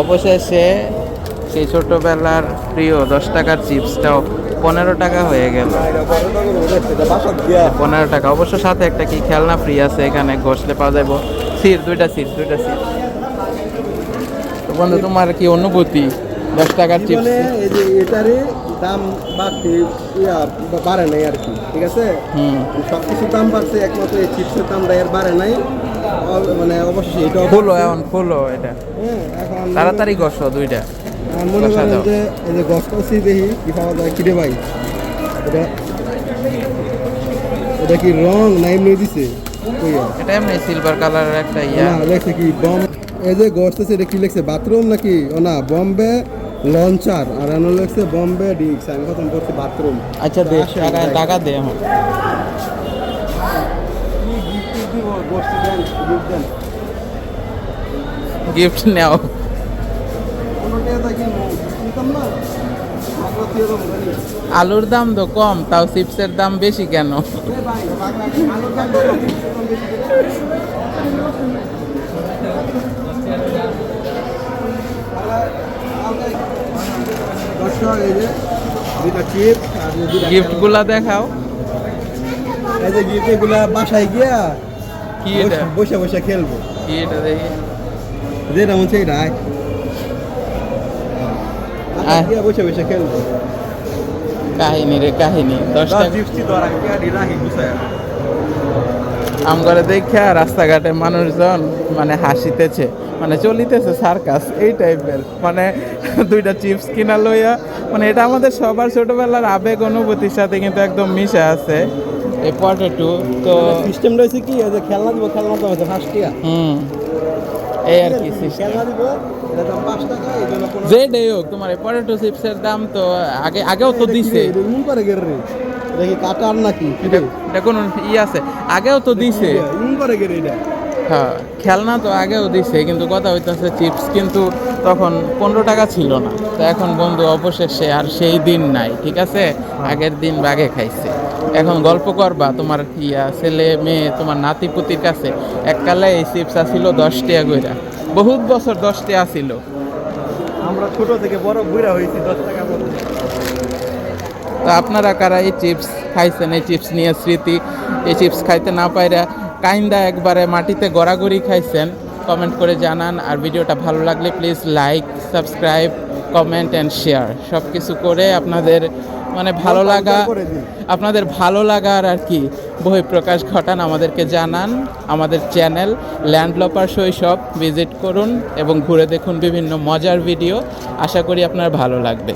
অবশেষে সেই ছোটবেলার প্রিয় দশ টাকার চিপসটাও পনেরো টাকা হয়ে গেল। পনেরো টাকা। অবশ্য সাথে একটা কি খেলনা ফ্রি আছে এখানে বসলে পাওয়া যাব সিট দুইটা সিট দুইটা সিট তো বন্ধু তোমার কি অনুভূতি দশ টাকার চিপস? দাম বাড়তি ইয়া বাড়ে নাই আর কি ঠিক আছে? সব কিছুর দাম বাড়ছে একমাত্র এই চিপসের দামটা এর বাড়ে নাই। মানে অবশ্যই এটাও ফুলো এখন ফুলো এটা। হ্যাঁ, এখন তাড়াতাড়ি গসো দুইটা। মনে করেন যে এই যে গছ করছি দেখি কি পাওয়া যায় কিরে ভাই? এটা এটা কি রং না এমনি দিছে? এটা এমনি সিলভার কালারের একটা ইয়া। না লেখছে কি বম এই যে গছতেছে এটা কি লেখছে বাথরুম নাকি? ও না বম্বে লঞ্চার আর এনে লেখছে বম্বে ডিক্স আমি প্রথম করছি বাথরুম আচ্ছা দে টাকা টাকা দে এখন গিফট নেও। আলুর দাম তো কম তাও চিপসের দাম বেশি কেন? আলুর দাম কত? কম বেশি করে। দর্শক, এই যে দুইটা চিপস আর এই দুইটা গিফট গুলা দেখাও। এই যে গিফট এগুলা বাসায় গিয়া কি এটা? বসে বসে খেলব। কি এটা দেখি? যেটা মন আয়। আয়। গিয়া বসে বসে খেলব। কাহিনী রে কাহিনী। দশ টাকা তো রাখি আডি রাখি গুছায় আম করে দেখা রাস্তাঘাটে মানুষজন মানে হাসিতেছে মানে চলিতেছে সার্কাস এই টাইপের। মানে দুইটা চিপস কিনা লইয়া মানে এটা আমাদের সবার ছোটবেলার আবেগ অনুভূতির সাথে কিন্তু একদম মিশে আছে। এই পটেটো তো সিস্টেম রয়েছে কি এই যে খেলনা দিব খেলনা দাম আছে ফার্স্ট টিয়া হুম। এই আর কি। খেলনা দিব যে ডে হোক তোমার এই পটেটো চিপসের দাম তো আগে আগেও তো দিছে। কি কাটার নাকি? এটা এটা ই আছে? আগেও তো দিছে। এটা। হ্যাঁ খেলনা তো আগেও দিছে কিন্তু কথা হইতেছে চিপস কিন্তু তখন পনেরো টাকা ছিল না। তো এখন বন্ধু অবশেষে আর সেই দিন নাই ঠিক আছে? আগের দিন বাগে খাইছে। এখন গল্প করবা তোমার ইয়া ছেলে মেয়ে তোমার নাতি পুতির কাছে? এককালে এই চিপস আসিল দশ টাকা কইরা বহুত বছর দশ টাকা ছিল আমরা ছোট থেকে বড় বুড়া হয়েছি দশ টাকা তো আপনারা কারা এই চিপস খাইছেন? এই চিপস নিয়ে স্মৃতি এই চিপস খাইতে না পাইরা কাইন্দা একবারে মাটিতে গড়াগড়ি খাইছেন কমেন্ট করে জানান। আর ভিডিওটা ভালো লাগলে please like subscribe comment and share সব কিছু করে আপনাদের মানে ভালো লাগা আপনাদের ভালো লাগার আর কি বহিঃপ্রকাশ ঘটান আমাদেরকে জানান। আমাদের চ্যানেল ল্যান্ডলপার শৈশব ভিজিট করুন এবং ঘুরে দেখুন বিভিন্ন মজার ভিডিও আশা করি আপনার ভালো লাগবে।